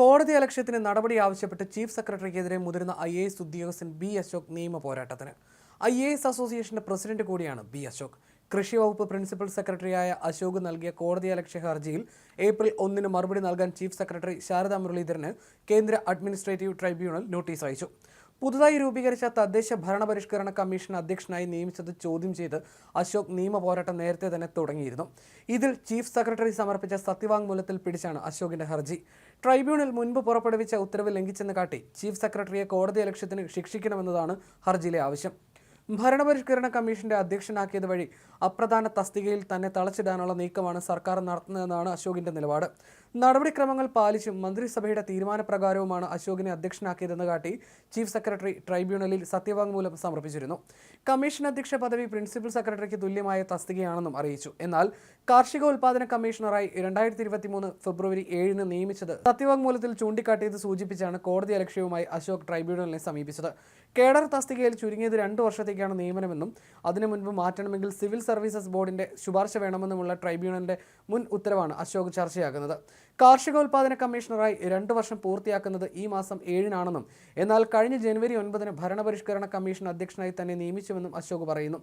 കോടതി അലക്ഷ്യത്തിന് നടപടി ആവശ്യപ്പെട്ട് ചീഫ് സെക്രട്ടറിക്കെതിരെ മുതിർന്ന ഐ എ എസ് ഉദ്യോഗസ്ഥൻ ബി അശോക് നിയമ പോരാട്ടത്തിന്. ഐ എ എസ് അസോസിയേഷന്റെ പ്രസിഡന്റ് കൂടിയാണ് ബി അശോക്. കൃഷി വകുപ്പ് പ്രിൻസിപ്പൽ സെക്രട്ടറിയായ അശോക് നൽകിയ കോടതി അലക്ഷ്യ ഹർജിയിൽ ഏപ്രിൽ ഒന്നിന് മറുപടി നൽകാൻ ചീഫ് സെക്രട്ടറി ശാരദാ മുരളീധരന് കേന്ദ്ര അഡ്മിനിസ്ട്രേറ്റീവ് ട്രൈബ്യൂണൽ നോട്ടീസ് അയച്ചു. പുതുതായി രൂപീകരിച്ച തദ്ദേശ ഭരണപരിഷ്കരണ കമ്മീഷൻ അധ്യക്ഷനായി നിയമിച്ചത് ചോദ്യം ചെയ്ത് അശോക് നിയമ പോരാട്ടം നേരത്തെ തന്നെ തുടങ്ങിയിരുന്നു. ഇതിൽ ചീഫ് സെക്രട്ടറി സമർപ്പിച്ച സത്യവാങ്മൂലത്തിൽ പിടിച്ചാണ് അശോകിന്റെ ഹർജി. ട്രൈബ്യൂണൽ മുൻപ് പുറപ്പെടുവിച്ച ഉത്തരവ് ലംഘിച്ചെന്ന് കാട്ടി ചീഫ് സെക്രട്ടറിയെ കോടതി ലക്ഷ്യത്തിന് ശിക്ഷിക്കണമെന്നതാണ് ഹർജിയിലെ ആവശ്യം. ഭരണപരിഷ്കരണ കമ്മീഷന്റെ അധ്യക്ഷനാക്കിയത് വഴി അപ്രധാന തസ്തികയിൽ തന്നെ തളച്ചിടാനുള്ള നീക്കമാണ് സർക്കാർ നടത്തുന്നതെന്നാണ് അശോകിന്റെ നിലപാട്. നടപടിക്രമങ്ങൾ പാലിച്ചും മന്ത്രിസഭയുടെ തീരുമാനപ്രകാരവുമാണ് അശോകിനെ അധ്യക്ഷനാക്കിയതെന്ന് കാട്ടി ചീഫ് സെക്രട്ടറി ട്രൈബ്യൂണലിൽ സത്യവാങ്മൂലം സമർപ്പിച്ചിരുന്നു. കമ്മീഷൻ അധ്യക്ഷ പദവി പ്രിൻസിപ്പൽ സെക്രട്ടറിക്ക് തുല്യമായ തസ്തികയാണെന്നും അറിയിച്ചു. എന്നാൽ കാർഷിക ഉൽപാദന കമ്മീഷണറായി രണ്ടായിരത്തി ഇരുപത്തി മൂന്ന് ഫെബ്രുവരി ഏഴിന് നിയമിച്ചത് സത്യവാങ്മൂലത്തിൽ ചൂണ്ടിക്കാട്ടിയത് സൂചിപ്പിച്ചാണ് കോടതി അലക്ഷ്യവുമായി അശോക് ട്രൈബ്യൂണലിനെ സമീപിച്ചത്. കേഡർ തസ്തികയിൽ ചുരുങ്ങിയത് രണ്ട് വർഷത്തേക്കാണ് നിയമനമെന്നും അതിനു മുൻപ് മാറ്റണമെങ്കിൽ സിവിൽ സർവീസസ് ബോർഡിന്റെ ശുപാർശ വേണമെന്നുമുള്ള ട്രൈബ്യൂണലിന്റെ മുൻ ഉത്തരവാണ് അശോക് ചർച്ചയാകുന്നത്. കാർഷികോൽപാദന കമ്മീഷണറായി രണ്ട് വർഷം പൂർത്തിയാക്കുന്നത് ഈ മാസം ഏഴിനാണെന്നും എന്നാൽ കഴിഞ്ഞ ജനുവരി ഒൻപതിന് ഭരണപരിഷ്കരണ കമ്മീഷൻ അധ്യക്ഷനായി തന്നെ നിയമിച്ചുവെന്നും അശോക് പറയുന്നു.